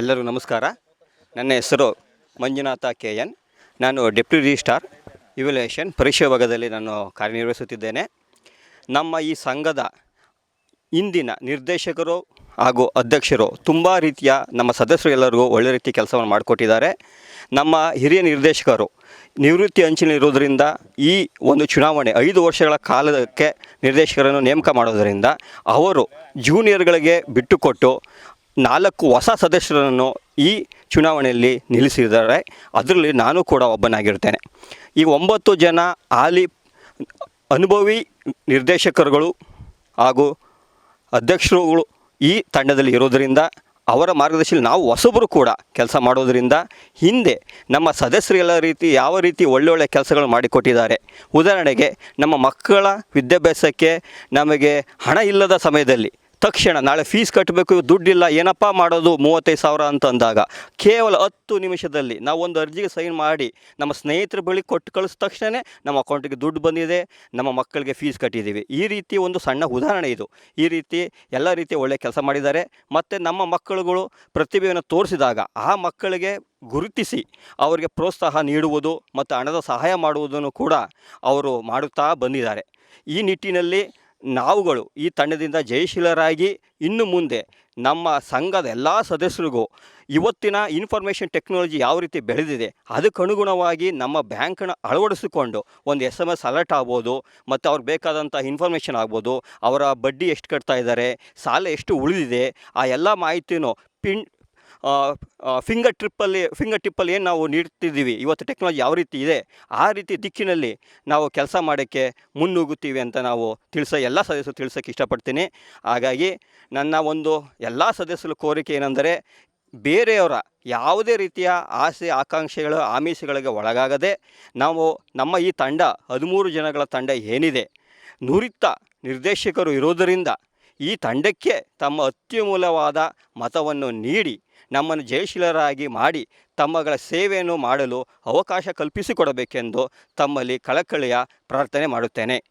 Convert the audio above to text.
ಎಲ್ಲರಿಗೂ ನಮಸ್ಕಾರ. ನನ್ನ ಹೆಸರು ಮಂಜುನಾಥ ಕೆ ಎನ್. ನಾನು ಡೆಪ್ಯೂಟಿ ರಿಜಿಸ್ಟ್ರಾರ್ ಇವ್ಯುಲೇಷನ್ ಪರೀಕ್ಷೆ ಭಾಗದಲ್ಲಿ ನಾನು ಕಾರ್ಯನಿರ್ವಹಿಸುತ್ತಿದ್ದೇನೆ. ನಮ್ಮ ಈ ಸಂಘದ ಇಂದಿನ ನಿರ್ದೇಶಕರು ಹಾಗೂ ಅಧ್ಯಕ್ಷರು ತುಂಬ ರೀತಿಯ ನಮ್ಮ ಸದಸ್ಯರು ಎಲ್ಲರಿಗೂ ಒಳ್ಳೆ ರೀತಿ ಕೆಲಸವನ್ನು ಮಾಡಿಕೊಟ್ಟಿದ್ದಾರೆ. ನಮ್ಮ ಹಿರಿಯ ನಿರ್ದೇಶಕರು ನಿವೃತ್ತಿ ಅಂಚಿನಲ್ಲಿರುವುದರಿಂದ ಈ ಒಂದು ಚುನಾವಣೆ ಐದು ವರ್ಷಗಳ ಕಾಲಕ್ಕೆ ನಿರ್ದೇಶಕರನ್ನು ನೇಮಕ ಮಾಡೋದರಿಂದ ಅವರು ಜೂನಿಯರ್ಗಳಿಗೆ ಬಿಟ್ಟುಕೊಟ್ಟು ನಾಲ್ಕು ಹೊಸ ಸದಸ್ಯರನ್ನು ಈ ಚುನಾವಣೆಯಲ್ಲಿ ನಿಲ್ಲಿಸಿದ್ದಾರೆ. ಅದರಲ್ಲಿ ನಾನು ಕೂಡ ಒಬ್ಬನಾಗಿರ್ತೇನೆ. ಈ ಒಂಬತ್ತು ಜನ ಹಾಲಿ ಅನುಭವಿ ನಿರ್ದೇಶಕರುಗಳು ಹಾಗೂ ಅಧ್ಯಕ್ಷರುಗಳು ಈ ತಂಡದಲ್ಲಿ ಇರೋದರಿಂದ ಅವರ ಮಾರ್ಗದರ್ಶಿಯಲ್ಲಿ ನಾವು ಹೊಸಬರು ಕೂಡ ಕೆಲಸ ಮಾಡೋದರಿಂದ ಹಿಂದೆ ನಮ್ಮ ಸದಸ್ಯರೆಲ್ಲ ರೀತಿ ಯಾವ ರೀತಿ ಒಳ್ಳೊಳ್ಳೆ ಕೆಲಸಗಳು ಮಾಡಿಕೊಟ್ಟಿದ್ದಾರೆ. ಉದಾಹರಣೆಗೆ ನಮ್ಮ ಮಕ್ಕಳ ವಿದ್ಯಾಭ್ಯಾಸಕ್ಕೆ ನಮಗೆ ಹಣ ಇಲ್ಲದ ಸಮಯದಲ್ಲಿ ತಕ್ಷಣ ನಾಳೆ ಫೀಸ್ ಕಟ್ಟಬೇಕು ದುಡ್ಡಿಲ್ಲ, ಏನಪ್ಪ ಮಾಡೋದು ಮೂವತ್ತೈದು ಸಾವಿರ ಅಂತ ಅಂದಾಗ ಕೇವಲ ಹತ್ತು ನಿಮಿಷದಲ್ಲಿ ನಾವು ಒಂದು ಅರ್ಜಿಗೆ ಸೈನ್ ಮಾಡಿ ನಮ್ಮ ಸ್ನೇಹಿತರ ಬಳಿ ಕೊಟ್ಟು ಕಳಿಸಿದ ತಕ್ಷಣ ನಮ್ಮ ಅಕೌಂಟಿಗೆ ದುಡ್ಡು ಬಂದಿದೆ, ನಮ್ಮ ಮಕ್ಕಳಿಗೆ ಫೀಸ್ ಕಟ್ಟಿದ್ದೀವಿ ಈ ರೀತಿ ಒಂದು ಸಣ್ಣ ಉದಾಹರಣೆ ಇದು. ಈ ರೀತಿ ಎಲ್ಲ ರೀತಿ ಒಳ್ಳೆಯ ಕೆಲಸ ಮಾಡಿದ್ದಾರೆ. ಮತ್ತು ನಮ್ಮ ಮಕ್ಕಳುಗಳು ಪ್ರತಿಭೆಯನ್ನು ತೋರಿಸಿದಾಗ ಆ ಮಕ್ಕಳಿಗೆ ಗುರುತಿಸಿ ಅವರಿಗೆ ಪ್ರೋತ್ಸಾಹ ನೀಡುವುದು ಮತ್ತು ಹಣದ ಸಹಾಯ ಮಾಡುವುದನ್ನು ಕೂಡ ಅವರು ಮಾಡುತ್ತಾ ಬಂದಿದ್ದಾರೆ. ಈ ನಿಟ್ಟಿನಲ್ಲಿ ನಾವುಗಳು ಈ ತಂಡದಿಂದ ಜಯಶೀಲರಾಗಿ ಇನ್ನು ಮುಂದೆ ನಮ್ಮ ಸಂಘದ ಎಲ್ಲ ಸದಸ್ಯರಿಗೂ ಇವತ್ತಿನ ಇನ್ಫಾರ್ಮೇಷನ್ ಟೆಕ್ನಾಲಜಿ ಯಾವ ರೀತಿ ಬೆಳೆದಿದೆ ಅದಕ್ಕನುಗುಣವಾಗಿ ನಮ್ಮ ಬ್ಯಾಂಕನ್ನ ಅಳವಡಿಸಿಕೊಂಡು ಒಂದು ಎಸ್ ಎಂ ಎಸ್ ಅಲರ್ಟ್ ಆಗ್ಬೋದು ಮತ್ತು ಅವ್ರಿಗೆ ಬೇಕಾದಂಥ ಇನ್ಫಾರ್ಮೇಷನ್ ಆಗ್ಬೋದು, ಅವರ ಬಡ್ಡಿ ಎಷ್ಟು ಕಟ್ತಾ ಇದ್ದಾರೆ, ಸಾಲ ಎಷ್ಟು ಉಳಿದಿದೆ, ಆ ಎಲ್ಲ ಮಾಹಿತಿನೂ ಪಿನ್ ಫಿಂಗರ್ ಟ್ರಿಪ್ಪಲ್ಲಿ ಫಿಂಗರ್ ಟಿಪ್ಪಲ್ಲಿ ಏನು ನಾವು ನೀಡ್ತಿದ್ದೀವಿ, ಇವತ್ತು ಟೆಕ್ನಾಲಜಿ ಯಾವ ರೀತಿ ಇದೆ, ಆ ರೀತಿ ದಿಕ್ಕಿನಲ್ಲಿ ನಾವು ಕೆಲಸ ಮಾಡೋಕ್ಕೆ ಮುನ್ನುಗ್ಗುತ್ತೀವಿ ಅಂತ ನಾವು ತಿಳಿಸೋ, ಎಲ್ಲ ಸದಸ್ಯರು ತಿಳಿಸೋಕ್ಕೆ ಇಷ್ಟಪಡ್ತೀನಿ. ಹಾಗಾಗಿ ನನ್ನ ಒಂದು ಎಲ್ಲ ಸದಸ್ಯರ ಕೋರಿಕೆ ಏನೆಂದರೆ, ಬೇರೆಯವರ ಯಾವುದೇ ರೀತಿಯ ಆಸೆ, ಆಕಾಂಕ್ಷೆಗಳು, ಆಮಿಷಗಳಿಗೆ ಒಳಗಾಗದೆ ನಾವು ನಮ್ಮ ಈ ತಂಡ, ಹದಿಮೂರು ಜನಗಳ ತಂಡ ಏನಿದೆ, ನುರಿತ ನಿರ್ದೇಶಕರು ಇರೋದರಿಂದ ಈ ತಂಡಕ್ಕೆ ತಮ್ಮ ಅತ್ಯಮೂಲವಾದ ಮತವನ್ನು ನೀಡಿ, ನಮ್ಮನ್ನು ಜಯಶೀಲರಾಗಿ ಮಾಡಿ, ತಮ್ಮಗಳ ಸೇವೆಯನ್ನು ಮಾಡಲು ಅವಕಾಶ ಕಲ್ಪಿಸಿಕೊಡಬೇಕೆಂದು ತಮ್ಮಲ್ಲಿ ಕಳಕಳಿಯ ಪ್ರಾರ್ಥನೆ ಮಾಡುತ್ತೇನೆ.